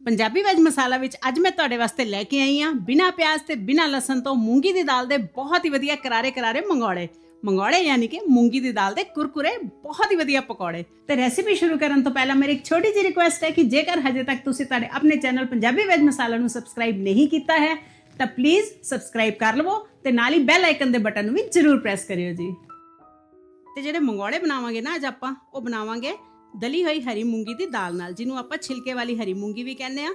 Punjabi veg ਮਸਾਲਾ ਵਿੱਚ ਅੱਜ ਮੈਂ ਤੁਹਾਡੇ ਵਾਸਤੇ ਲੈ ਕੇ ਆਈ ਹਾਂ। ਬਿਨਾ ਪਿਆਜ਼ ਤੇ ਬਿਨਾ ਲਸਣ ਤੋਂ ਮੂੰਗੀ ਦੀ ਦਾਲ ਦੇ ਬਹੁਤ ਹੀ ਵਧੀਆ ਕਰਾਰੇ ਕਰਾਰੇ ਮੰਗੌੜੇ। ਮੰਗੌੜੇ ਯਾਨੀ ਕਿ ਮੂੰਗੀ ਦੀ ਦਾਲ ਦੇ ਕੁਰਕੁਰੇ ਬਹੁਤ ਹੀ ਵਧੀਆ ਪਕੌੜੇ। ਤੇ ਰੈਸਿਪੀ ਸ਼ੁਰੂ ਕਰਨ ਤੋਂ ਪਹਿਲਾਂ ਮੇਰੀ ਇੱਕ ਛੋਟੀ ਜਿਹੀ ਰਿਕੁਐਸਟ ਹੈ ਕਿ ਜੇਕਰ ਹਜੇ ਤੱਕ ਤੁਸੀਂ ਤੁਹਾਡੇ ਆਪਣੇ ਚੈਨਲ ਪੰਜਾਬੀ ਵੈਜ ਮਸਾਲਾ ਨੂੰ ਸਬਸਕ੍ਰਾਈਬ ਨਹੀਂ ਕੀਤਾ ਹੈ, ਤਾਂ ਪਲੀਜ਼ ਸਬਸਕ੍ਰਾਈਬ ਕਰ ਲਵੋ ਤੇ ਨਾਲ ਹੀ ਬੈਲ ਆਈਕਨ ਦੇ ਬਟਨ ਨੂੰ ਵੀ ਜ਼ਰੂਰ ਪ੍ਰੈਸ ਕਰਿਓ ਜੀ। ਤੇ ਜਿਹੜੇ ਮੰਗੌੜੇ ਬਣਾਵਾਂਗੇ ਨਾ ਅੱਜ ਆਪਾਂ, ਉਹ ਬਣਾਵਾਂਗੇ ਦਲੀ ਹੋਈ ਹਰੀ ਮੂੰਗੀ ਦੀ ਦਾਲ ਨਾਲ, ਜਿਹਨੂੰ ਆਪਾਂ ਛਿਲਕੇ ਵਾਲੀ ਹਰੀ ਮੂੰਗੀ ਵੀ ਕਹਿੰਦੇ ਆ।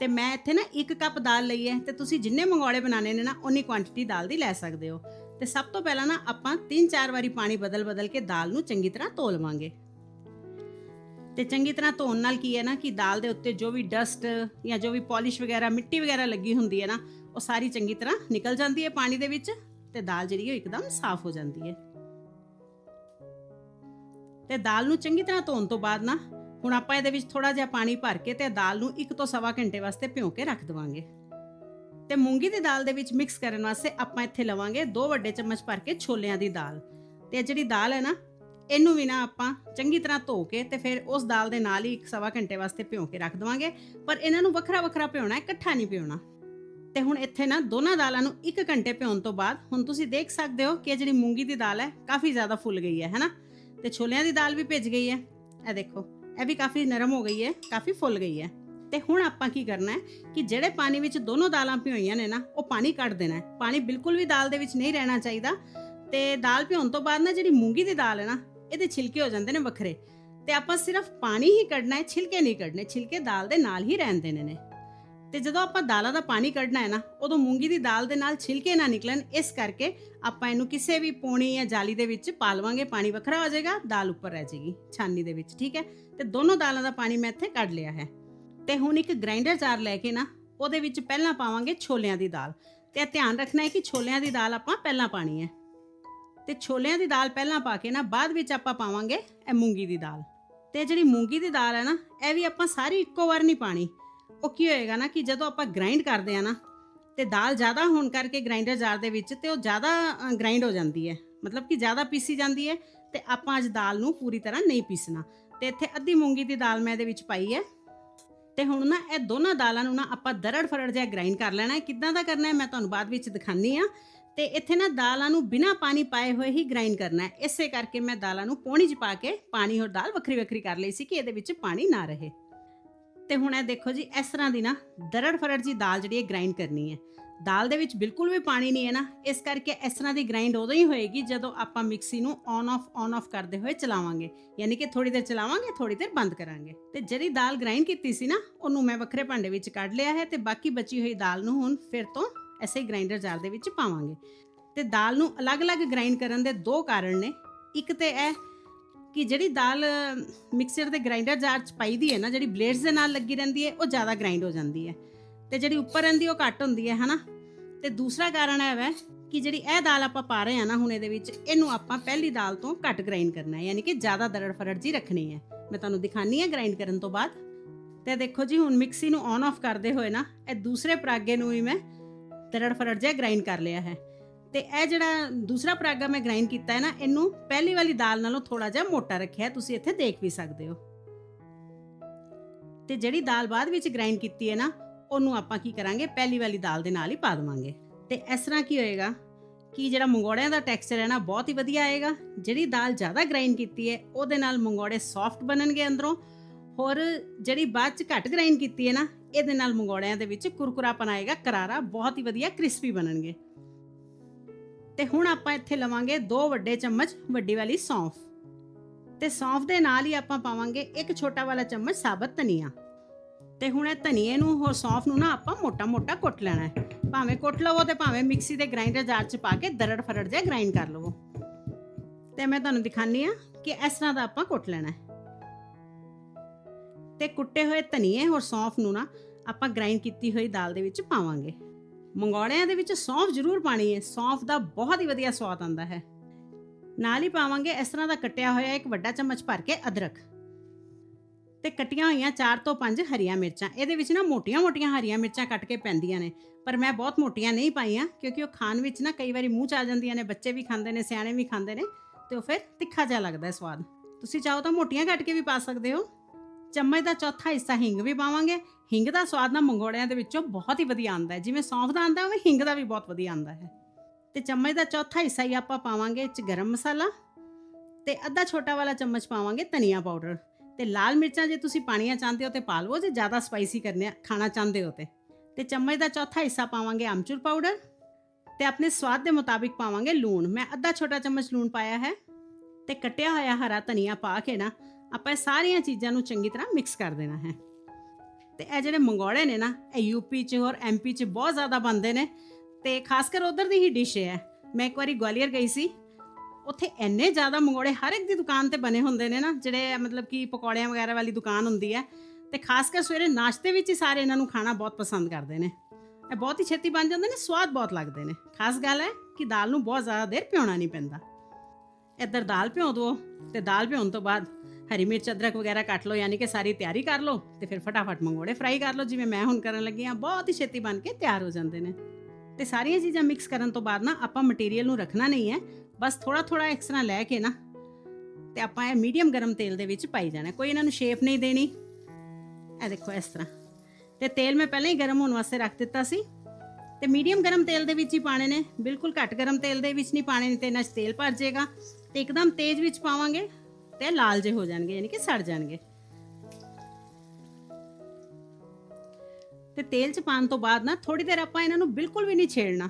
ਤੇ ਮੈਂ ਇੱਥੇ ਨਾ 1 ਕੱਪ ਦਾਲ ਲਈ ਹੈ ਤੇ ਤੁਸੀਂ ਜਿੰਨੇ ਮੰਗੌੜੇ ਬਣਾਣੇ ਨੇ ਨਾ ਉਨੀ ਕੁਆਂਟੀਟੀ ਦਾਲ ਦੀ ਲੈ ਸਕਦੇ ਹੋ। ਤੇ ਸਭ ਤੋਂ ਪਹਿਲਾਂ ਨਾ ਆਪਾਂ 3-4 ਵਾਰੀ ਪਾਣੀ ਬਦਲ-ਬਦਲ ਕੇ ਦਾਲ ਨੂੰ ਚੰਗੀ ਤਰ੍ਹਾਂ ਧੋ ਲਵਾਂਗੇ। ਤੇ ਚੰਗੀ ਤਰ੍ਹਾਂ ਧੋਣ ਨਾਲ ਕੀ ਹੈ ਨਾ ਕਿ ਦਾਲ ਦੇ ਉੱਤੇ ਜੋ ਵੀ ਡਸਟ ਜਾਂ ਜੋ ਵੀ ਪਾਲਿਸ਼ ਵਗੈਰਾ, ਮਿੱਟੀ ਵਗੈਰਾ ਲੱਗੀ ਹੁੰਦੀ ਹੈ ਨਾ, ਉਹ ਸਾਰੀ ਚੰਗੀ ਤਰ੍ਹਾਂ ਨਿਕਲ ਜਾਂਦੀ ਹੈ ਪਾਣੀ ਦੇ ਵਿੱਚ ਤੇ ਦਾਲ ਜਿਹੜੀ ਉਹ ਇੱਕਦਮ ਸਾਫ਼ ਹੋ ਜਾਂਦੀ ਹੈ। ਤੇ ਦਾਲ ਨੂੰ ਚੰਗੀ ਤਰ੍ਹਾਂ ਧੋਣ ਤੋਂ ਬਾਅਦ ਨਾ, ਹੁਣ ਆਪਾਂ ਇਹਦੇ ਵਿੱਚ ਥੋੜਾ ਜਿਹਾ ਪਾਣੀ ਭਰ ਕੇ ਤੇ ਦਾਲ ਨੂੰ 1 ਤੋਂ ਸਵਾ ਘੰਟੇ ਵਾਸਤੇ ਭਿਓ ਕੇ ਰੱਖ ਦਵਾਂਗੇ। ਤੇ ਮੂੰਗੀ ਦੀ ਦਾਲ ਦੇ ਵਿੱਚ ਮਿਕਸ ਕਰਨ ਵਾਸਤੇ ਆਪਾਂ ਇੱਥੇ ਲਵਾਂਗੇ 2 ਵੱਡੇ ਚਮਚ ਭਰ ਕੇ ਛੋਲਿਆਂ ਦੀ ਦਾਲ। ਤੇ ਇਹ ਜਿਹੜੀ ਦਾਲ ਹੈ ਨਾ, ਇਹਨੂੰ ਵੀ ਨਾ ਆਪਾਂ ਚੰਗੀ ਤਰ੍ਹਾਂ ਧੋ ਕੇ ਤੇ ਫਿਰ ਉਸ ਦਾਲ ਦੇ ਨਾਲ ਹੀ 1 ਸਵਾ ਘੰਟੇ ਵਾਸਤੇ ਭਿਓ ਕੇ ਰੱਖ ਦਵਾਂਗੇ। ਪਰ ਇਹਨਾਂ ਨੂੰ ਵੱਖਰਾ ਵੱਖਰਾ ਭਿਉਣਾ ਹੈ ਇਕੱਠਾ ਨਹੀਂ ਭਿਉਣਾ। ਤੇ ਹੁਣ ਇੱਥੇ ਨਾ ਦੋਨਾਂ ਦਾਲਾਂ ਨੂੰ 1 ਘੰਟੇ ਭਿਉਣ ਤੋਂ ਬਾਅਦ ਹੁਣ ਤੁਸੀਂ ਦੇਖ ਸਕਦੇ ਹੋ ਕਿ ਇਹ ਜਿਹੜੀ ਮੂੰਗੀ ਦੀ ਦਾਲ ਹੈ, ਕਾਫੀ ਜ਼ਿਆਦਾ ਫੁੱਲ ਗਈ ਹੈ, ਹੈਨਾ? ਤੇ ਛੋਲਿਆਂ ਦੀ ਦਾਲ ਵੀ ਭਿੱਜ ਗਈ ਹੈ। ਇਹ ਦੇਖੋ, ਇਹ ਵੀ ਕਾਫੀ ਨਰਮ ਹੋ ਗਈ ਹੈ, ਕਾਫੀ ਫੁੱਲ ਗਈ ਹੈ। ਤੇ ਹੁਣ ਆਪਾਂ ਕੀ ਕਰਨਾ ਹੈ ਕਿ ਜਿਹੜੇ ਪਾਣੀ ਵਿੱਚ ਦੋਨੋਂ ਦਾਲਾਂ ਭਿਓਈਆਂ ਨੇ ਨਾ, ਉਹ ਪਾਣੀ ਕੱਢ ਦੇਣਾ ਹੈ। ਪਾਣੀ ਬਿਲਕੁਲ ਵੀ ਦਾਲ ਦੇ ਵਿੱਚ ਨਹੀਂ ਰਹਿਣਾ ਚਾਹੀਦਾ। ਤੇ ਦਾਲ ਭਿਉਣ ਤੋਂ ਬਾਅਦ ਨਾ ਜਿਹੜੀ ਮੂੰਗੀ ਦੀ ਦਾਲ ਹੈ ਨਾ, ਇਹਦੇ ਛਿਲਕੇ ਹੋ ਜਾਂਦੇ ਨੇ ਵੱਖਰੇ। ਤੇ ਆਪਾਂ ਸਿਰਫ ਪਾਣੀ ਹੀ ਕੱਢਣਾ ਹੈ, ਛਿਲਕੇ ਨਹੀਂ ਕੱਢਣੇ, ਛਿਲਕੇ ਦਾਲ ਦੇ ਨਾਲ ਹੀ ਰਹਿਣ ਦੇਣੇ ਨੇ। ਤੇ ਜਦੋਂ ਆਪਾਂ ਦਾਲਾਂ ਦਾ ਪਾਣੀ ਕੱਢਣਾ ਹੈ ਨਾ, ਉਦੋਂ ਮੂੰਗੀ ਦੀ ਦਾਲ ਦੇ ਨਾਲ ਛਿਲਕੇ ਨਾ ਨਿਕਲਣ, ਇਸ ਕਰਕੇ ਆਪਾਂ ਇਹਨੂੰ ਕਿਸੇ ਵੀ ਪੋਣੀ ਜਾਂ ਜਾਲੀ ਦੇ ਵਿੱਚ ਪਾ ਲਵਾਂਗੇ, ਪਾਣੀ ਵੱਖਰਾ ਹੋ ਜਾਏਗਾ, ਦਾਲ ਉੱਪਰ ਰਹਿ ਜਾਏਗੀ ਛਾਨੀ ਦੇ ਵਿੱਚ, ਠੀਕ ਹੈ? ਤੇ ਦੋਨੋਂ ਦਾਲਾਂ ਦਾ ਪਾਣੀ ਮੈਂ ਇੱਥੇ ਕੱਢ ਲਿਆ ਹੈ। ਤੇ ਹੁਣ ਇੱਕ ਗ੍ਰਾਈਂਡਰ ਜਾਰ ਲੈ ਕੇ ਨਾ, ਉਹਦੇ ਵਿੱਚ ਪਹਿਲਾਂ ਪਾਵਾਂਗੇ ਛੋਲਿਆਂ ਦੀ ਦਾਲ। ਤੇ ਇਹ ਧਿਆਨ ਰੱਖਣਾ ਹੈ ਕਿ ਛੋਲਿਆਂ ਦੀ ਦਾਲ ਆਪਾਂ ਪਹਿਲਾਂ ਪਾਣੀ ਹੈ। ਤੇ ਛੋਲਿਆਂ ਦੀ ਦਾਲ ਪਹਿਲਾਂ ਪਾ ਕੇ ਨਾ, ਬਾਅਦ ਵਿੱਚ ਆਪਾਂ ਪਾਵਾਂਗੇ ਇਹ ਮੂੰਗੀ ਦੀ ਦਾਲ। ਤੇ ਜਿਹੜੀ ਮੂੰਗੀ ਦੀ ਦਾਲ ਹੈ ਨਾ, ਇਹ ਵੀ ਆਪਾਂ ਸਾਰੀ ਇੱਕੋ ਵਾਰ ਨਹੀਂ ਪਾਣੀ। ਉਹ ਕੀ ਹੋਏਗਾ ਨਾ ਕਿ ਜਦੋਂ ਆਪਾਂ ਗ੍ਰਾਈਂਡ ਕਰਦੇ ਆ ਨਾ, ਤੇ ਦਾਲ ਜ਼ਿਆਦਾ ਹੋਣ ਕਰਕੇ ਗ੍ਰਾਈਂਡਰ ਜਾਰ ਦੇ ਵਿੱਚ ਤੇ ਉਹ ਜ਼ਿਆਦਾ ਗ੍ਰਾਈਂਡ ਹੋ ਜਾਂਦੀ ਹੈ। ਮਤਲਬ ਕਿ ਜ਼ਿਆਦਾ ਪੀਸੀ ਜਾਂਦੀ ਹੈ ਤੇ ਆਪਾਂ ਅੱਜ ਦਾਲ ਨੂੰ ਪੂਰੀ ਤਰ੍ਹਾਂ ਨਹੀਂ ਪੀਸਣਾ। ਤੇ ਇੱਥੇ ਅੱਧੀ ਮੂੰਗੀ ਦੀ ਦਾਲ ਮੈਂ ਇਹਦੇ ਵਿੱਚ ਪਾਈ ਹੈ। ਤੇ ਹੁਣ ਨਾ ਇਹ ਦੋਨਾਂ ਦਾਲਾਂ ਨੂੰ ਨਾ ਆਪਾਂ ਦਰੜ ਫਰੜ ਜਿਹਾ ਗ੍ਰਾਈਂਡ ਕਰ ਲੈਣਾ ਹੈ। ਕਿੱਦਾਂ ਦਾ ਕਰਨਾ ਹੈ ਮੈਂ ਤੁਹਾਨੂੰ ਬਾਅਦ ਵਿੱਚ ਦਿਖਾਨੀ ਆ ਤੇ ਇੱਥੇ ਨਾ ਦਾਲਾਂ ਨੂੰ ਬਿਨਾ ਪਾਣੀ ਪਾਏ ਹੋਏ ਹੀ ਗ੍ਰਾਈਂਡ ਕਰਨਾ ਹੈ। ਇਸੇ ਕਰਕੇ ਮੈਂ ਦਾਲਾਂ ਨੂੰ ਪੌਣੀ 'ਚ ਪਾ ਕੇ ਪਾਣੀ ਹੋਰ ਦਾਲ ਵੱਖਰੀ ਵੱਖਰੀ ਕਰ ਲਈ ਸੀ ਕਿ ਇਹਦੇ ਵਿੱਚ ਪਾਣੀ ਨਾ ਰਹੇ। ਤੇ ਹੁਣ ਇਹ ਦੇਖੋ ਜੀ, ਇਸ ਤਰ੍ਹਾਂ ਦੀ ਨਾ ਦਰੜ ਫਰੜ ਜੀ ਦਾਲ ਜਿਹੜੀ ਹੈ ਗ੍ਰਾਈਂਡ ਕਰਨੀ ਹੈ। ਦਾਲ ਦੇ ਵਿੱਚ ਬਿਲਕੁਲ ਵੀ ਪਾਣੀ ਨਹੀਂ ਹੈ ਨਾ, ਇਸ ਕਰਕੇ ਇਸ ਤਰ੍ਹਾਂ ਦੀ ਗ੍ਰਾਈਂਡ ਉਦੋਂ ਹੀ ਹੋਏਗੀ ਜਦੋਂ ਆਪਾਂ ਮਿਕਸੀ ਨੂੰ ਔਨ ਆਫ ਔਨ ਆਫ ਕਰਦੇ ਹੋਏ ਚਲਾਵਾਂਗੇ। ਯਾਨੀ ਕਿ ਥੋੜੀ ਦੇਰ ਚਲਾਵਾਂਗੇ ਥੋੜੀ ਦੇਰ ਬੰਦ ਕਰਾਂਗੇ। ਤੇ ਜਿਹੜੀ ਦਾਲ ਗ੍ਰਾਈਂਡ ਕੀਤੀ ਸੀ ਨਾ, ਉਹਨੂੰ ਮੈਂ ਵੱਖਰੇ ਭਾਂਡੇ ਵਿੱਚ ਕੱਢ ਲਿਆ ਹੈ ਤੇ ਬਾਕੀ ਬਚੀ ਹੋਈ ਦਾਲ ਨੂੰ ਹੁਣ ਫਿਰ ਤੋਂ ਐਸੇ ਗ੍ਰਾਈਂਡਰ ਜਾਰ ਦੇ ਵਿੱਚ ਪਾਵਾਂਗੇ। ਤੇ ਦਾਲ ਨੂੰ ਅਲੱਗ-ਅਲੱਗ ਗ੍ਰਾਈਂਡ ਕਰਨ ਦੇ ਦੋ ਕਾਰਨ ਨੇ। ਇੱਕ ਤੇ ਇਹ ਕਿ ਜਿਹੜੀ ਦਾਲ ਮਿਕਸਰ ਦੇ ਗ੍ਰਾਈਂਡਰ ਜਾਰ ਚ ਪਾਈ ਦੀ ਹੈ ਨਾ, ਜਿਹੜੀ ਬਲੇਡਸ ਦੇ ਨਾਲ ਲੱਗੀ ਰਹਿੰਦੀ ਹੈ, ਉਹ ਜ਼ਿਆਦਾ ਗ੍ਰਾਈਂਡ ਹੋ ਜਾਂਦੀ ਹੈ। ਤੇ ਜਿਹੜੀ ਉੱਪਰ ਰਹਿੰਦੀ, ਉਹ ਘੱਟ ਹੁੰਦੀ ਹੈ, ਹਨਾ? ਤੇ ਦੂਸਰਾ ਕਾਰਨ ਹੈ ਵੈ ਕਿ ਜਿਹੜੀ ਇਹ ਦਾਲ ਆਪਾਂ ਪਾ ਰਹੇ ਆ ਨਾ ਹੁਣ ਇਹਦੇ ਵਿੱਚ, ਇਹਨੂੰ ਆਪਾਂ ਪਹਿਲੀ ਦਾਲ ਤੋਂ ਘੱਟ ਗ੍ਰਾਈਂਡ ਕਰਨਾ ਹੈ, ਯਾਨੀ ਕਿ ਜ਼ਿਆਦਾ ਦਰੜ ਫਰੜ ਜੀ ਰੱਖਣੀ ਹੈ। ਮੈਂ ਤੁਹਾਨੂੰ ਦਿਖਾਨੀ ਹੈ ਗ੍ਰਾਈਂਡ ਕਰਨ ਤੋਂ ਬਾਅਦ। ਤੇ ਦੇਖੋ ਜੀ, ਹੁਣ ਮਿਕਸੀ ਨੂੰ ਔਨ ਆਫ ਕਰਦੇ ਹੋਏ ਨਾ, ਇਹ ਦੂਸਰੇ ਪਰਾਗੇ ਨੂੰ ਵੀ ਮੈਂ ਦਰੜ ਫਰੜ ਜਿਹਾ ਗ੍ਰਾਈਂਡ ਕਰ ਲਿਆ ਹੈ। ਤੇ ਇਹ ਜਿਹੜਾ ਦੂਸਰਾ ਪਰਾਗਾ ਮੈਂ ਗ੍ਰਾਈਂਡ ਕੀਤਾ ਹੈ ਨਾ, ਇਹਨੂੰ ਪਹਿਲੀ ਵਾਲੀ ਦਾਲ ਨਾਲੋਂ ਥੋੜਾ ਜਿਹਾ ਮੋਟਾ ਰੱਖਿਆ ਤੁਸੀਂ ਇੱਥੇ ਦੇਖ ਵੀ ਸਕਦੇ ਹੋ। ਤੇ ਜਿਹੜੀ ਦਾਲ ਬਾਅਦ ਵਿੱਚ ਗ੍ਰਾਈਂਡ ਕੀਤੀ ਹੈ ਨਾ, ਉਹਨੂੰ ਆਪਾਂ ਕੀ ਕਰਾਂਗੇ, ਪਹਿਲੀ ਵਾਲੀ ਦਾਲ ਦੇ ਨਾਲ ਹੀ ਪਾ ਦੇਵਾਂਗੇ। ਤੇ ਇਸ ਤਰ੍ਹਾਂ ਕੀ ਹੋਏਗਾ ਕਿ ਜਿਹੜਾ ਮੰਗੋੜਿਆਂ ਦਾ ਟੈਕਸਚਰ ਹੈ ਨਾ, ਬਹੁਤ ਹੀ ਵਧੀਆ ਆਏਗਾ। ਜਿਹੜੀ ਦਾਲ ਜ਼ਿਆਦਾ ਗ੍ਰਾਈਂਡ ਕੀਤੀ ਹੈ, ਉਹਦੇ ਨਾਲ ਮੰਗੋੜੇ ਸੌਫਟ ਬਣਨਗੇ ਅੰਦਰੋਂ। ਹੋਰ ਜਿਹੜੀ ਬਾਅਦ ਚ ਘੱਟ ਗ੍ਰਾਈਂਡ ਕੀਤੀ ਹੈ ਨਾ, ਇਹਦੇ ਨਾਲ ਮੰਗੋੜਿਆਂ ਦੇ ਵਿੱਚ ਕੁਰਕੁਰਾਪਨ ਆਏਗਾ, ਕਰਾਰਾ ਬਹੁਤ ਹੀ ਵਧੀਆ ਕ੍ਰਿਸਪੀ ਬਣਨਗੇ। ਤੇ ਹੁਣ ਆਪਾਂ ਇੱਥੇ ਲਵਾਂਗੇ ਦੋ ਵੱਡੇ ਚਮਚ ਵੱਡੀ ਵਾਲੀ ਸੌਂਫ। ਤੇ ਸੌਂਫ ਦੇ ਨਾਲ ਹੀ ਆਪਾਂ ਪਾਵਾਂਗੇ ਇੱਕ ਛੋਟਾ ਵਾਲਾ ਚਮਚ ਸਾਬਤ ਧਨੀਆ। ਤੇ ਹੁਣ ਇਹ ਧਨੀਏ ਨੂੰ, ਹੋਰ ਸੌਂਫ ਨੂੰ ਨਾ ਆਪਾਂ ਮੋਟਾ-ਮੋਟਾ ਕੁੱਟ ਲੈਣਾ ਹੈ। ਭਾਵੇਂ ਕੁੱਟ ਲਵੋ ਤੇ ਭਾਵੇਂ ਮਿਕਸੀ ਦੇ ਗ੍ਰਾਈਂਡਰ ਜਾਰ 'ਚ ਪਾ ਕੇ ਦਰੜ ਫਰੜ ਜਿਹਾ ਗ੍ਰਾਈਂਡ ਕਰ ਲਵੋ। ਤੇ ਮੈਂ ਤੁਹਾਨੂੰ ਦਿਖਾਨੀ ਆ ਕਿ ਇਸ ਤਰ੍ਹਾਂ ਦਾ ਆਪਾਂ ਕੁੱਟ ਲੈਣਾ ਹੈ। ਤੇ ਕੁੱਟੇ ਹੋਏ ਧਨੀਏ, ਹੋਰ ਸੌਂਫ ਨੂੰ ਨਾ ਆਪਾਂ ਗ੍ਰਾਈਂਡ ਕੀਤੀ ਹੋਈ ਦਾਲ ਦੇ ਵਿੱਚ ਪਾਵਾਂਗੇ। ਮੰਗੌੜਿਆਂ ਦੇ ਵਿੱਚ ਸੌਂਫ ਜ਼ਰੂਰ ਪਾਣੀ ਹੈ। ਸੌਂਫ ਦਾ ਬਹੁਤ ਹੀ ਵਧੀਆ ਸਵਾਦ ਆਉਂਦਾ ਹੈ। ਨਾਲ ਹੀ ਪਾਵਾਂਗੇ ਇਸ ਤਰ੍ਹਾਂ ਦਾ ਕੱਟਿਆ ਹੋਇਆ ਇੱਕ ਵੱਡਾ ਚਮਚ ਭਰ ਕੇ ਅਦਰਕ। ਤੇ ਕੱਟੀਆਂ ਹੋਈਆਂ 4 ਤੋਂ 5 ਹਰੀਆਂ ਮਿਰਚਾਂ। ਇਹਦੇ ਵਿੱਚ ਨਾ ਮੋਟੀਆਂ-ਮੋਟੀਆਂ ਹਰੀਆਂ ਮਿਰਚਾਂ ਕੱਟ ਕੇ ਪੈਂਦੀਆਂ ਨੇ। ਪਰ ਮੈਂ ਬਹੁਤ ਮੋਟੀਆਂ ਨਹੀਂ ਪਾਈਆਂ ਕਿਉਂਕਿ ਉਹ ਖਾਣ ਵਿੱਚ ਨਾ ਕਈ ਵਾਰੀ ਮੂੰਹ ਚ ਆ ਜਾਂਦੀਆਂ ਨੇ, ਬੱਚੇ ਵੀ ਖਾਂਦੇ ਨੇ, ਸਿਆਣੇ ਵੀ ਖਾਂਦੇ ਨੇ ਤੇ ਉਹ ਫਿਰ ਤਿੱਖਾ ਜਿਹਾ ਲੱਗਦਾ ਹੈ ਸਵਾਦ। ਤੁਸੀਂ ਚਾਹੋ ਤਾਂ ਮੋਟੀਆਂ ਕੱਟ ਕੇ ਵੀ ਪਾ ਸਕਦੇ ਹੋ। ਚਮਚ ਦਾ ਚੌਥਾ ਹਿੱਸਾ ਹਿੰਗ ਵੀ ਪਾਵਾਂਗੇ ਹਿੰਗ ਦਾ ਸਵਾਦ ਨਾ ਮੰਗੋੜਿਆਂ ਦੇ ਵਿੱਚੋਂ ਬਹੁਤ ਹੀ ਵਧੀਆ ਆਉਂਦਾ ਹੈ। ਜਿਵੇਂ ਸੌਂਫ ਦਾ ਆਉਂਦਾ, ਉਵੇਂ ਹਿੰਗ ਦਾ ਵੀ ਬਹੁਤ ਵਧੀਆ ਆਉਂਦਾ ਹੈ। ਤੇ ਚਮਚ ਦਾ ਚੌਥਾ ਹਿੱਸਾ ਹੀ ਆਪਾਂ ਪਾਵਾਂਗੇ 'ਚ ਗਰਮ ਮਸਾਲਾ ਤੇ ਅੱਧਾ ਛੋਟਾ ਵਾਲਾ ਚਮਚ ਪਾਵਾਂਗੇ ਧਨੀਆ ਪਾਊਡਰ। ਤੇ ਲਾਲ ਮਿਰਚਾਂ ਜੇ ਤੁਸੀਂ ਪਾਣੀਆਂ ਚਾਹੁੰਦੇ ਹੋ ਤੇ ਪਾ ਲਵੋ, ਜੇ ਜ਼ਿਆਦਾ ਸਪਾਈਸੀ ਕਰਨੇ ਖਾਣਾ ਚਾਹੁੰਦੇ ਹੋ ਤੇ। ਤੇ ਚਮਚ ਦਾ ਚੌਥਾ ਹਿੱਸਾ ਪਾਵਾਂਗੇ ਆਮਚੂਰ ਪਾਊਡਰ ਤੇ ਆਪਣੇ ਸਵਾਦ ਦੇ ਮੁਤਾਬਿਕ ਪਾਵਾਂਗੇ ਲੂਣ। ਮੈਂ ਅੱਧਾ ਛੋਟਾ ਚਮਚ ਲੂਣ ਪਾਇਆ ਹੈ ਤੇ ਕੱਟਿਆ ਹੋਇਆ ਹਰਾ ਧਨੀਆ ਪਾ ਕੇ ਨਾ ਆਪਾਂ ਇਹ ਸਾਰੀਆਂ ਚੀਜ਼ਾਂ ਨੂੰ ਚੰਗੀ ਤਰ੍ਹਾਂ ਮਿਕਸ ਕਰ ਦੇਣਾ ਹੈ। ਤੇ ਇਹ ਜਿਹੜੇ ਮੰਗੋੜੇ ਨੇ ਨਾ, ਇਹ ਯੂਪੀ 'ਚ ਔਰ ਐਮਪੀ 'ਚ ਬਹੁਤ ਜ਼ਿਆਦਾ ਬਣਦੇ ਨੇ ਤੇ ਖਾਸ ਕਰ ਉਧਰ ਦੀ ਹੀ ਡਿਸ਼ ਹੈ। ਮੈਂ ਇੱਕ ਵਾਰੀ ਗਵਾਲੀਅਰ ਗਈ ਸੀ। ਉੱਥੇ ਇੰਨੇ ਜ਼ਿਆਦਾ ਮੰਗੋੜੇ ਹਰ ਇੱਕ ਦੀ ਦੁਕਾਨ ਤੇ ਬਣੇ ਹੁੰਦੇ ਨੇ ਨਾ, ਜਿਹੜੇ ਮਤਲਬ ਕਿ ਪਕੌੜਿਆਂ ਵਗੈਰਾ ਵਾਲੀ ਦੁਕਾਨ ਹੁੰਦੀ ਹੈ। ਤੇ ਖਾਸ ਕਰ ਸਵੇਰੇ ਨਾਸ਼ਤੇ ਵਿੱਚ ਹੀ ਸਾਰੇ ਇਹਨਾਂ ਨੂੰ ਖਾਣਾ ਬਹੁਤ ਪਸੰਦ ਕਰਦੇ ਨੇ। ਇਹ ਬਹੁਤ ਹੀ ਛੇਤੀ ਬਣ ਜਾਂਦੇ ਨੇ, ਸਵਾਦ ਬਹੁਤ ਲੱਗਦੇ ਨੇ। ਖਾਸ ਗੱਲ ਹੈ ਕਿ ਦਾਲ ਨੂੰ ਬਹੁਤ ਜ਼ਿਆਦਾ ਦੇਰ ਭਿਉਣਾ ਨਹੀਂ ਪੈਂਦਾ। ਇੱਧਰ ਦਾਲ ਭਿਉਂ ਦਿਓ ਤੇ ਦਾਲ ਭਿਉਣ ਤੋਂ ਬਾਅਦ ਹਰੀ ਮਿਰਚ, ਅਦਰਕ ਵਗੈਰਾ ਕੱਟ ਲਓ, ਯਾਨੀ ਕਿ ਸਾਰੀ ਤਿਆਰੀ ਕਰ ਲਓ ਤੇ ਫਿਰ ਫਟਾਫਟ ਮੰਗੋੜੇ ਫਰਾਈ ਕਰ ਲਓ, ਜਿਵੇਂ ਮੈਂ ਹੁਣ ਕਰਨ ਲੱਗੀ ਹਾਂ। ਬਹੁਤ ਹੀ ਛੇਤੀ ਬਣ ਕੇ ਤਿਆਰ ਹੋ ਜਾਂਦੇ ਨੇ। ਤੇ ਸਾਰੀਆਂ ਚੀਜ਼ਾਂ ਮਿਕਸ ਕਰਨ ਤੋਂ ਬਾਅਦ ਨਾ ਆਪਾਂ ਮਟੀਰੀਅਲ ਨੂੰ ਰੱਖਣਾ ਨਹੀਂ ਹੈ। ਬਸ ਥੋੜਾ ਥੋੜਾ ਇਸ ਤਰ੍ਹਾਂ ਲੈ ਕੇ ਨਾ ਤੇ ਆਪਾਂ ਇਹ ਮੀਡੀਅਮ ਗਰਮ ਤੇਲ ਦੇ ਵਿੱਚ ਪਾਈ ਜਾਣਾ। ਕੋਈ ਇਹਨਾਂ ਨੂੰ ਸ਼ੇਪ ਨਹੀਂ ਦੇਣੀ। ਇਹ ਦੇਖੋ ਇਸ ਤਰ੍ਹਾਂ। ਤੇ ਤੇਲ ਮੈਂ ਪਹਿਲਾਂ ਹੀ ਗਰਮ ਹੋਣ ਵਾਸਤੇ ਰੱਖ ਦਿੱਤਾ ਸੀ। ਤੇ ਮੀਡੀਅਮ ਗਰਮ ਤੇਲ ਦੇ ਵਿੱਚ ਹੀ ਪਾਣੇ ਨੇ। ਬਿਲਕੁਲ ਘੱਟ ਗਰਮ ਤੇਲ ਦੇ ਵਿੱਚ ਨਹੀਂ ਪਾਣੇ ਨਹੀਂ ਤੇ ਇਹਨਾਂ 'ਚ ਤੇਲ ਭਰ ਜਾਏਗਾ। ਤੇ ਇੱਕਦਮ ਤੇਜ਼ ਵਿੱਚ ਪਾਵਾਂਗੇ। ਤੇ ਲਾਲ ਜੇ ਹੋ ਜਾਣਗੇ, ਯਾਨੀ ਕਿ ਸੜ ਜਾਣਗੇ। ਤੇ ਤੇਲ 'ਚ ਪਾਉਣ ਤੋਂ ਬਾਅਦ ਨਾ ਥੋੜੀ ਦੇਰ ਆਪਾਂ ਇਹਨਾਂ ਨੂੰ ਬਿਲਕੁਲ ਵੀ ਨਹੀਂ ਛੇੜਨਾ।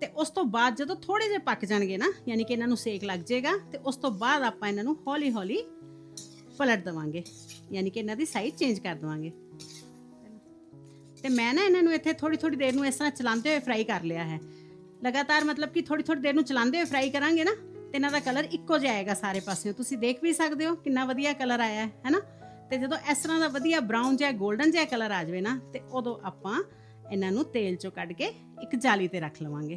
ਤੇ ਉਸ ਤੋਂ ਬਾਅਦ ਜਦੋਂ ਥੋੜੇ ਜਿਹੇ ਪੱਕ ਜਾਣਗੇ ਨਾ, ਯਾਨੀ ਕਿ ਇਹਨਾਂ ਨੂੰ ਸੇਕ ਲੱਗ ਜਾਏਗਾ, ਤੇ ਉਸ ਤੋਂ ਬਾਅਦ ਆਪਾਂ ਇਹਨਾਂ ਨੂੰ ਹੌਲੀ ਹੌਲੀ ਪਲਟ ਦਵਾਂਗੇ। ਯਾਨੀ ਕਿ ਇਹਨਾਂ ਦੀ ਸਾਈਡ ਚੇਂਜ ਕਰ ਦਵਾਂਗੇ। ਤੇ ਮੈਂ ਨਾ ਇਹਨਾਂ ਨੂੰ ਇੱਥੇ ਥੋੜੀ ਥੋੜੀ ਦੇਰ ਨੂੰ ਇਸ ਤਰ੍ਹਾਂ ਚਲਾਉਂਦੇ ਹੋਏ ਫਰਾਈ ਕਰ ਲਿਆ ਹੈ। ਲਗਾਤਾਰ ਮਤਲਬ ਕਿ ਥੋੜੀ ਥੋੜੀ ਦੇਰ ਨੂੰ ਚਲਾਉਂਦੇ ਹੋਏ ਫਰਾਈ ਕਰਾਂਗੇ ਨਾ ਤੇ ਇਹਨਾਂ ਦਾ ਕਲਰ ਇੱਕੋ ਜਿਹਾ ਆਏਗਾ ਸਾਰੇ ਪਾਸਿਓਂ। ਤੁਸੀਂ ਦੇਖ ਵੀ ਸਕਦੇ ਹੋ ਕਿੰਨਾ ਵਧੀਆ ਕਲਰ ਆਇਆ ਹੈ ਹੈਨਾ ਤੇ ਜਦੋਂ ਇਸ ਤਰ੍ਹਾਂ ਦਾ ਵਧੀਆ ਬਰਾਊਨ ਜਿਹਾ 골ਡਨ ਜਿਹਾ ਕਲਰ ਆ ਜਾਵੇ ਨਾ, ਤੇ ਉਦੋਂ ਆਪਾਂ ਇਹਨਾਂ ਨੂੰ ਤੇਲ ਚੋਂ ਕੱਢ ਕੇ ਇੱਕ ਜਾਲੀ ਤੇ ਰੱਖ ਲਵਾਂਗੇ।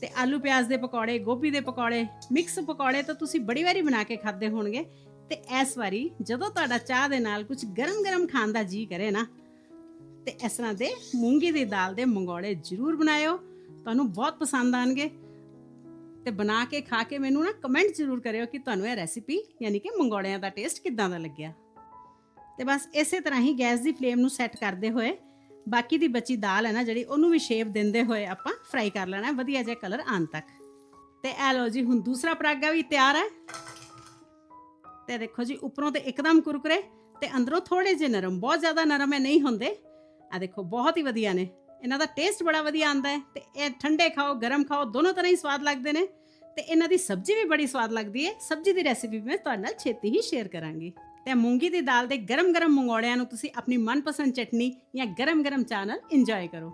ਤੇ ਆਲੂ ਪਿਆਜ਼ ਦੇ ਪਕੌੜੇ, ਗੋਭੀ ਦੇ ਪਕੌੜੇ ਮਿਕਸ ਪਕੌੜੇ ਤਾਂ ਤੁਸੀਂ ਬੜੀ ਵਾਰੀ ਬਣਾ ਕੇ ਖਾਦੇ ਹੋਣਗੇ। ਤੇ ਇਸ ਵਾਰੀ ਜਦੋਂ ਤੁਹਾਡਾ ਚਾਹ ਦੇ ਨਾਲ ਕੁਝ ਗਰਮ-ਗਰਮ ਖਾਣ ਦਾ ਜੀ ਕਰੇ ਨਾ, ਤੇ ਇਸ ਤਰ੍ਹਾਂ ਦੇ ਮੂੰਗੀ ਦੀ ਦਾਲ ਦੇ ਮੰਗੋੜੇ ਜ਼ਰੂਰ ਬਣਾਇਓ। ਤੁਹਾਨੂੰ ਬਹੁਤ ਪਸੰਦ ਆਣਗੇ। ਤੇ ਬਣਾ ਕੇ ਖਾ ਕੇ ਮੈਨੂੰ ਨਾ ਕਮੈਂਟ ਜ਼ਰੂਰ ਕਰਿਓ ਕਿ ਤੁਹਾਨੂੰ ਇਹ ਰੈਸਿਪੀ ਯਾਨੀ ਕਿ ਮੰਗੋੜਿਆਂ ਦਾ ਟੇਸਟ ਕਿੱਦਾਂ ਦਾ ਲੱਗਿਆ। ਤੇ ਬਸ ਇਸੇ ਤਰ੍ਹਾਂ ਹੀ ਗੈਸ ਦੀ ਫਲੇਮ ਨੂੰ ਸੈੱਟ ਕਰਦੇ ਹੋਏ ਬਾਕੀ ਦੀ ਬਚੀ ਦਾਲ ਹੈ ਨਾ ਜਿਹੜੀ ਉਹਨੂੰ ਵੀ ਸ਼ੇਪ ਦਿੰਦੇ ਹੋਏ ਆਪਾਂ ਫਰਾਈ ਕਰ ਲੈਣਾ, ਵਧੀਆ ਜਿਹਾ ਕਲਰ ਆਉਣ ਤੱਕ। ਤੇ ਇਹ ਲਓ ਜੀ, ਹੁਣ ਦੂਸਰਾ ਪਰਾਗਾ ਵੀ ਤਿਆਰ ਹੈ। ਤੇ ਦੇਖੋ ਜੀ, ਉੱਪਰੋਂ ਤੇ ਇੱਕਦਮ ਕੁਰਕਰੇ ਤੇ ਅੰਦਰੋਂ ਥੋੜੇ ਜਿਹੇ ਨਰਮ, ਬਹੁਤ ਜ਼ਿਆਦਾ ਨਰਮ ਹੈ ਨਹੀਂ ਹੁੰਦੇ। ਆ ਦੇਖੋ, ਬਹੁਤ ਹੀ ਵਧੀਆ ਨੇ। ਇਹਨਾਂ ਦਾ ਟੇਸਟ ਬੜਾ ਵਧੀਆ ਆਂਦਾ ਹੈ ਤੇ ਇਹ ਠੰਡੇ ਖਾਓ, ਗਰਮ ਖਾਓ, ਦੋਨੋਂ ਤਰ੍ਹਾਂ ਹੀ ਸਵਾਦ ਲੱਗਦੇ ਨੇ। ਤੇ ਇਹਨਾਂ ਦੀ ਸਬਜ਼ੀ ਵੀ ਬੜੀ ਸਵਾਦ ਲੱਗਦੀ ਹੈ। ਸਬਜ਼ੀ ਦੀ ਰੈਸਿਪੀ ਮੈਂ ਤੁਹਾਡੇ ਨਾਲ ਛੇਤੀ ਹੀ ਸ਼ੇਅਰ ਕਰਾਂਗੀ। ਤੇ ਮੂੰਗੀ ਦੀ ਦਾਲ ਦੇ ਗਰਮ-ਗਰਮ ਮੰਗੋੜਿਆਂ ਨੂੰ ਤੁਸੀਂ ਆਪਣੀ ਮਨਪਸੰਦ ਚਟਨੀ ਜਾਂ ਗਰਮ-ਗਰਮ ਚਾਹ ਨਾਲ ਇੰਜੋਏ ਕਰੋ।